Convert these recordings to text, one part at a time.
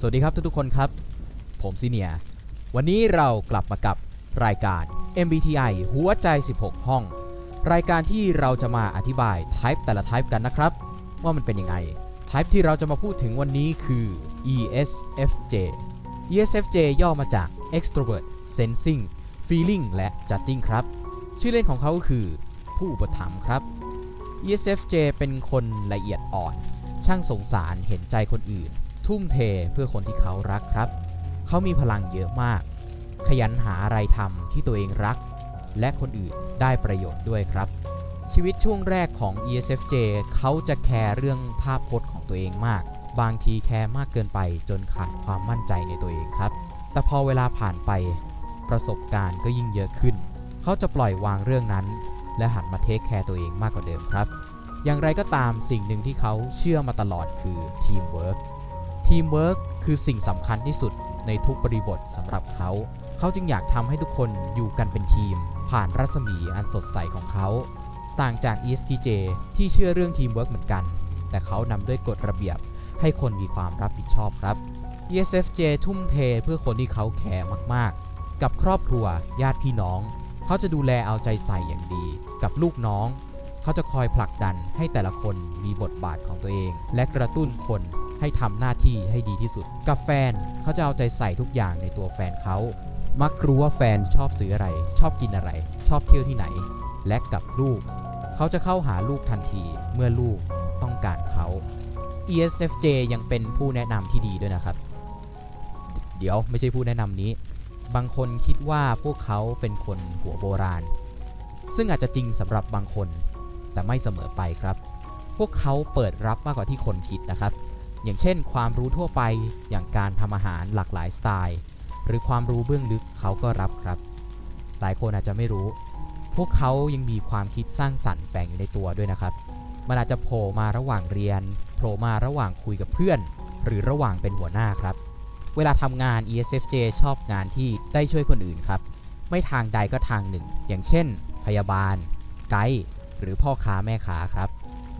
สวัสดีครับทุกๆคนครับ ผมซีเนียวันนี้เรากลับมากับรายการ MBTI หัวใจ 16 ห้อง รายการที่เราจะมาอธิบาย type แต่ละ type กันนะครับ ว่ามันเป็นยังไง type ที่เราจะมาพูดถึงวันนี้คือ ESFJ ESFJ ย่อมาจาก extrovert sensing feeling และ judging ครับ ชื่อเล่นของเขาก็คือ ผู้อุปถัมภ์ครับ ESFJ เป็นคนละเอียดอ่อน ช่างสงสารเห็นใจคนอื่น ทุ่มเทเพื่อคนที่เขารักครับ เขามีพลังเยอะมาก ขยันหาอะไรทำที่ตัวเองรัก และคนอื่นได้ประโยชน์ด้วยครับ ชีวิตช่วงแรกของ ESFJ เขาจะแคร์เรื่องภาพพจน์ของตัวเองมาก บางทีแคร์มากเกินไปจนขาดความมั่นใจในตัวเองครับ แต่พอเวลาผ่านไปประสบการณ์ก็ยิ่งเยอะขึ้น เขาจะปล่อยวางเรื่องนั้น และหันมาเทคแคร์ตัวเองมากกว่าเดิมครับ อย่างไรก็ตามสิ่งหนึ่งที่เขาเชื่อมาตลอดคือทีมเวิร์ก ทีมเวิร์กคือสิ่งสำคัญที่สุดในทุกบริบทสำหรับเขา เขาจึงอยากทำให้ทุกคนอยู่กันเป็นทีม ผ่านรัศมีอันสดใสของเขา ต่างจาก ESTJ ที่เชื่อเรื่องทีมเวิร์กเหมือนกัน แต่เขานำด้วยกฎระเบียบให้คนมีความรับผิดชอบครับ ESFJ ทุ่มเทเพื่อคนที่เขาแคร์มากๆ กับครอบครัว ญาติพี่น้อง เขาจะดูแลเอาใจใส่อย่างดี กับลูกน้อง เขาจะคอยผลักดันให้แต่ละคนมีบทบาทของตัวเอง และกระตุ้นคน ให้ทำหน้าที่ให้ดีที่สุด กับแฟนเขาจะเอาใจใส่ทุกอย่างในตัวแฟนเขา มักรู้ว่าแฟนชอบซื้ออะไร ชอบกินอะไร ชอบเที่ยวที่ไหน และกับลูก เขาจะเข้าหาลูกทันทีเมื่อลูกต้องการเขา ESFJ ยังเป็นผู้แนะนำที่ดีด้วยนะครับ เดี๋ยวไม่ใช่ผู้แนะนำนี้ บางคนคิดว่าพวกเขาเป็นคนหัวโบราณ ซึ่งอาจจะจริงสำหรับบางคน แต่ไม่เสมอไปครับ พวกเขาเปิดรับมากกว่าที่คนคิดนะครับ อย่างเช่น ความรู้ทั่วไปอย่างการทำอาหารหลากหลายสไตล์ หรือความรู้เบื้องลึกเขาก็รับครับ หลายคนอาจจะไม่รู้ พวกเขายังมีความคิดสร้างสรรค์แฝงอยู่ในตัวด้วยนะครับ มันอาจจะโผล่มาระหว่างเรียนโผล่มาระหว่างคุยกับเพื่อน หรือระหว่างเป็นหัวหน้าครับ เวลาทำงาน ESFJ ชอบงานที่ได้ช่วยคนอื่นครับ ไม่ทางใดก็ทางหนึ่ง อย่างเช่น พยาบาล ไกด์หรือพ่อค้าแม่ค้าครับ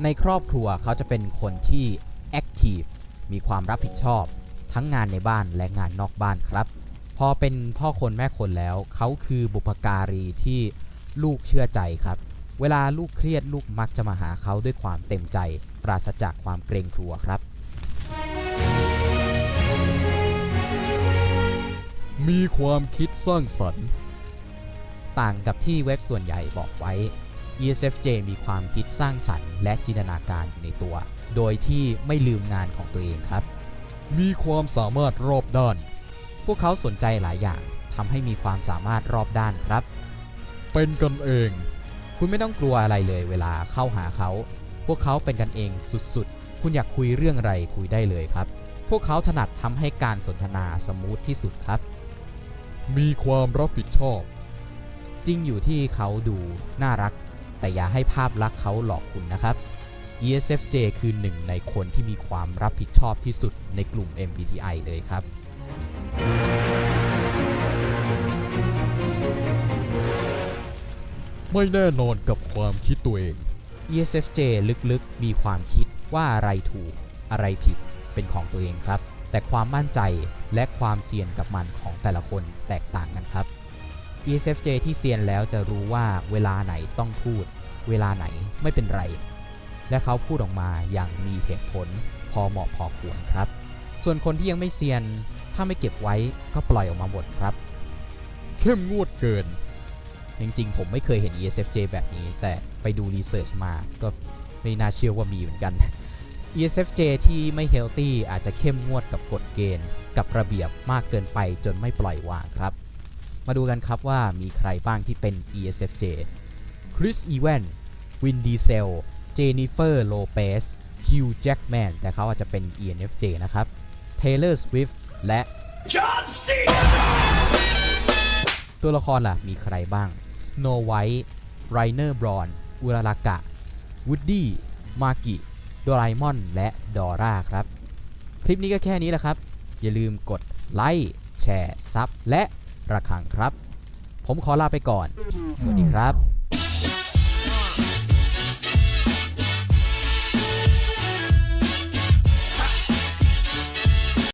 ในครอบครัวเขาจะเป็นคนที่ active มีความรับผิดชอบ ทั้งงานในบ้านและงานนอกบ้านครับ พอเป็นพ่อคนแม่คนแล้ว เขาคือบุพการีที่ลูกเชื่อใจครับ เวลาลูกเครียดลูกมักจะมาหาเขาด้วยความเต็มใจ ปราศจากความเกรงกลัวครับ มีความคิดสร้างสรรค์ ต่างกับที่เว็บส่วนใหญ่บอกไว้ ESFJ มีความคิดสร้างสรรค์และจินตนาการอยู่ในตัว โดยที่ไม่ลืมงานของตัวเองครับ มีความสามารถรอบด้าน พวกเขาสนใจหลายอย่างทำให้มีความสามารถรอบด้านครับ เป็นกันเอง คุณไม่ต้องกลัวอะไรเลยเวลาเข้าหาเขา พวกเขาเป็นกันเองสุดๆ คุณอยากคุยเรื่องอะไรคุยได้เลยครับ พวกเขาถนัดทำให้การสนทนาสมูทที่สุดครับ มีความรับผิดชอบ จริงอยู่ที่เขาดูน่ารัก แต่อย่าให้ภาพลักษณ์เขาหลอกคุณนะครับ ESFJ คือหนึ่งในคนที่มีความรับผิดชอบที่สุดในกลุ่ม MBTI เลยครับ ไม่แน่นอนกับความคิดตัวเอง ESFJ ลึกๆ มีความคิดว่าอะไรถูกอะไรผิดเป็นของตัวเองครับ แต่ความมั่นใจและความเสี่ยงกับมันของแต่ละคนแตกต่างกันครับ ESFJ ที่เซียนแล้วจะรู้ว่าเวลาไหนต้องพูด เวลาไหนไม่เป็นไร และเขาพูดออกมาอย่างมีเหตุผลพอเหมาะพอควรครับ ส่วนคนที่ยังไม่เซียน ถ้าไม่เก็บไว้ก็ปล่อยออกมาหมดครับ เข้มงวดเกิน จริงๆ ผมไม่เคยเห็น ESFJ แบบนี้ แต่ไปดูรีเสิร์ชมาก็ไม่น่าเชื่อว่ามีเหมือนกัน ESFJ ที่ไม่เฮลตี้อาจจะเข้มงวดกับกฎเกณฑ์ กับระเบียบมากเกินไปจนไม่ปล่อยวางครับ มาดูกันครับว่ามีใครบ้างที่เป็น ESFJ คริส อีแวนวินดีเซล เจนิเฟอร์ โลเปสฮิวแจ็กแมนแต่เขาอาจจะเป็น ENFJ นะครับ Taylor Swift และ John C. ตัวละครล่ะ มีใครบ้าง Snow White Rainer Braun อุรารากะ Woody มากิโดราเอมอน และดอร่าครับ คลิปนี้ก็แค่นี้แหละครับ อย่าลืมกดไลค์แชร์ซับและ ระฆังครับ ผมขอลาไปก่อน สวัสดีครับ